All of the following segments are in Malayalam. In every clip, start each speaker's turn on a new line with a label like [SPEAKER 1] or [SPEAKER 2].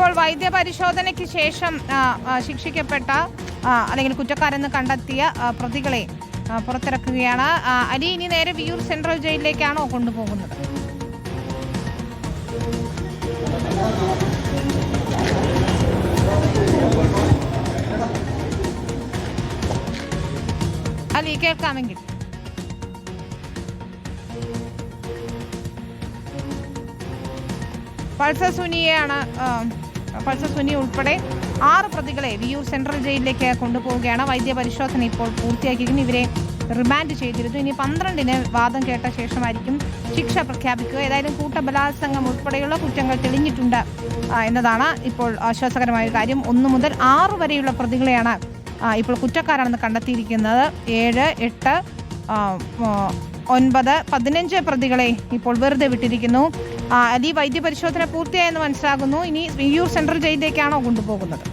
[SPEAKER 1] ഇപ്പോൾ വൈദ്യപരിശോധനയ്ക്ക് ശേഷം ശിക്ഷിക്കപ്പെട്ട അല്ലെങ്കിൽ കുറ്റക്കാരെന്ന് കണ്ടെത്തിയ പ്രതികളെ പുറത്തിറക്കുകയാണ്. അലി ഇനി നേരെ വിയൂർ സെൻട്രൽ ജയിലിലേക്കാണോ കൊണ്ടുപോകുന്നത്? അലി കേൾക്കാമെങ്കിൽ. പൾസർ സുനിയെയാണ് ആ, പൾസർ സുനി ഉൾപ്പെടെ ആറ് പ്രതികളെ വിയൂർ സെൻട്രൽ ജയിലിലേക്ക് കൊണ്ടുപോവുകയാണ്. വൈദ്യ പരിശോധന ഇപ്പോൾ പൂർത്തിയാക്കിയിരിക്കുന്നു. ഇവരെ റിമാൻഡ് ചെയ്തിരുന്നു. ഇനി പന്ത്രണ്ടിന് വാദം കേട്ട ശേഷമായിരിക്കും ശിക്ഷ പ്രഖ്യാപിക്കുക. ഏതായാലും കൂട്ടബലാത്സംഗം ഉൾപ്പെടെയുള്ള കുറ്റങ്ങൾ തെളിഞ്ഞിട്ടുണ്ട് എന്നതാണ് ഇപ്പോൾ ആശ്വാസകരമായ കാര്യം. ഒന്നു മുതൽ ആറ് വരെയുള്ള പ്രതികളെയാണ് ഇപ്പോൾ കുറ്റക്കാരാണെന്ന് കണ്ടെത്തിയിരിക്കുന്നത്. ഏഴ് എട്ട് ഒൻപത് പതിനഞ്ച് പ്രതികളെ ഇപ്പോൾ വെറുതെ വിട്ടിരിക്കുന്നു. അലി വൈദ്യപരിശോധന പൂർത്തിയായെന്ന് മനസ്സിലാകുന്നു. ഇനി വിയൂർ സെൻട്രൽ ജയിലിലേക്കാണോ കൊണ്ടുപോകുന്നത്?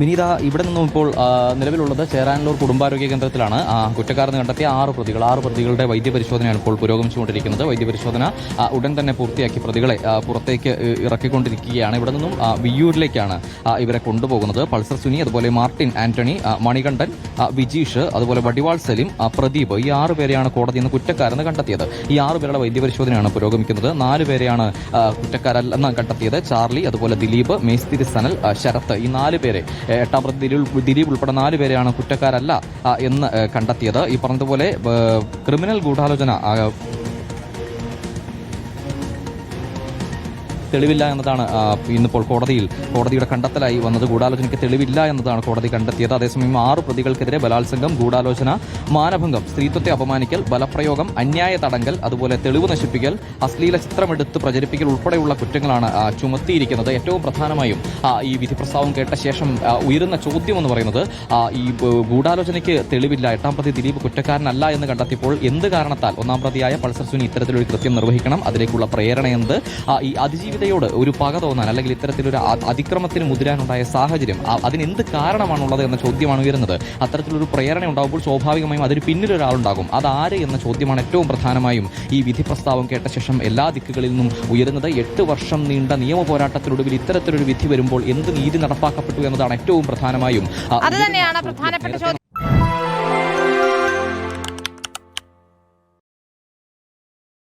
[SPEAKER 2] വിനീത ഇവിടെ നിന്നും ഇപ്പോൾ നിലവിലുള്ളത് ചേരാനല്ലൂർ കുടുംബാരോഗ്യ കേന്ദ്രത്തിലാണ്. കുറ്റക്കാരെന്ന് കണ്ടെത്തിയ ആറ് പ്രതികൾ. ആറ് പ്രതികളുടെ വൈദ്യപരിശോധനയാണ് ഇപ്പോൾ പുരോഗമിച്ചുകൊണ്ടിരിക്കുന്നത്. വൈദ്യപരിശോധന ഉടൻ തന്നെ പൂർത്തിയാക്കി പ്രതികളെ പുറത്തേക്ക് ഇറക്കിക്കൊണ്ടിരിക്കുകയാണ്. ഇവിടെ നിന്നും വിയ്യൂരിലേക്കാണ് ഇവരെ കൊണ്ടുപോകുന്നത്. പൾസർ സുനി അതുപോലെ മാർട്ടിൻ ആന്റണി മണികണ്ഠൻ വിജീഷ് അതുപോലെ വടിവാൾ സലിം പ്രദീപ് ഈ ആറ് പേരെയാണ് കോടതി ഇന്ന് കുറ്റക്കാരെന്ന് കണ്ടെത്തിയത്. ഈ ആറ് പേരുടെ വൈദ്യപരിശോധനയാണ് പുരോഗമിക്കുന്നത്. നാല് പേരെയാണ് കുറ്റക്കാരല്ലെന്ന് കണ്ടെത്തിയത്. ചാർലി അതുപോലെ ദിലീപ് മേസ്തിരി സനൽ ശരത് ഈ നാല് പേരെ എട്ടാം പ്രതി ദിലീപ് ദിലീപ് ഉൾപ്പെടെ നാല് പേരെയാണ് കുറ്റക്കാരല്ല എന്ന് കണ്ടെത്തിയത്. ഈ പറഞ്ഞതുപോലെ ക്രിമിനൽ ഗൂഢാലോചന തെളിവില്ല എന്നതാണ് ഇന്നിപ്പോൾ കോടതിയിൽ കോടതിയുടെ കണ്ടെത്തലായി വന്നത്. ഗൂഢാലോചനയ്ക്ക് തെളിവില്ല എന്നതാണ് കോടതി കണ്ടെത്തിയത്. അതേസമയം ആറ് പ്രതികൾക്കെതിരെ ബലാത്സംഗം ഗൂഢാലോചന മാനഭംഗം സ്ത്രീത്വത്തെ അപമാനിക്കൽ ബലപ്രയോഗം അന്യായ തടങ്കൽ അതുപോലെ തെളിവ് നശിപ്പിക്കൽ അശ്ലീല ചിത്രമെടുത്ത് പ്രചരിപ്പിക്കൽ ഉൾപ്പെടെയുള്ള കുറ്റങ്ങളാണ് ചുമത്തിയിരിക്കുന്നത്. ഏറ്റവും പ്രധാനമായും ഈ വിധി പ്രസ്താവം കേട്ട ശേഷം ഉയരുന്ന ചോദ്യം എന്ന് പറയുന്നത് ഈ ഗൂഢാലോചനയ്ക്ക് തെളിവില്ല. എട്ടാം പ്രതി ദിലീപ് കുറ്റക്കാരനല്ല എന്ന് കണ്ടെത്തിയപ്പോൾ എന്ത് കാരണത്താൽ ഒന്നാം പ്രതിയായ പൾസർ സുനി ഇത്തരത്തിലൊരു കൃത്യം നിർവഹിക്കണം അതിലേക്കുള്ള പ്രേരണ എന്ത്? ഈ ഈ അതിജീവിതയോട് ഒരു പക തോന്നാൻ അല്ലെങ്കിൽ ഇത്തരത്തിലൊരു അതിക്രമത്തിന് മുതിരാനുണ്ടായ സാഹചര്യം അതിനെന്ത് കാരണമാണുള്ളത് എന്ന ചോദ്യമാണ് ഉയരുന്നത്. അത്തരത്തിലൊരു പ്രേരണ ഉണ്ടാകുമ്പോൾ സ്വാഭാവികമായും അതിന് പിന്നിലൊരാളുണ്ടാകും. അതാര് എന്ന ചോദ്യമാണ് ഏറ്റവും പ്രധാനമായും ഈ വിധി പ്രസ്താവം കേട്ട ശേഷം എല്ലാ ദിക്കുകളിൽ നിന്നും ഉയരുന്നത്. എട്ട് വർഷം നീണ്ട നിയമ പോരാട്ടത്തിനൊടുവിൽ ഇത്തരത്തിലൊരു വിധി വരുമ്പോൾ എന്ത് നീതി നടപ്പാക്കപ്പെട്ടു എന്നതാണ് ഏറ്റവും പ്രധാനമായും
[SPEAKER 1] അത് തന്നെയാണ് പ്രധാനപ്പെട്ട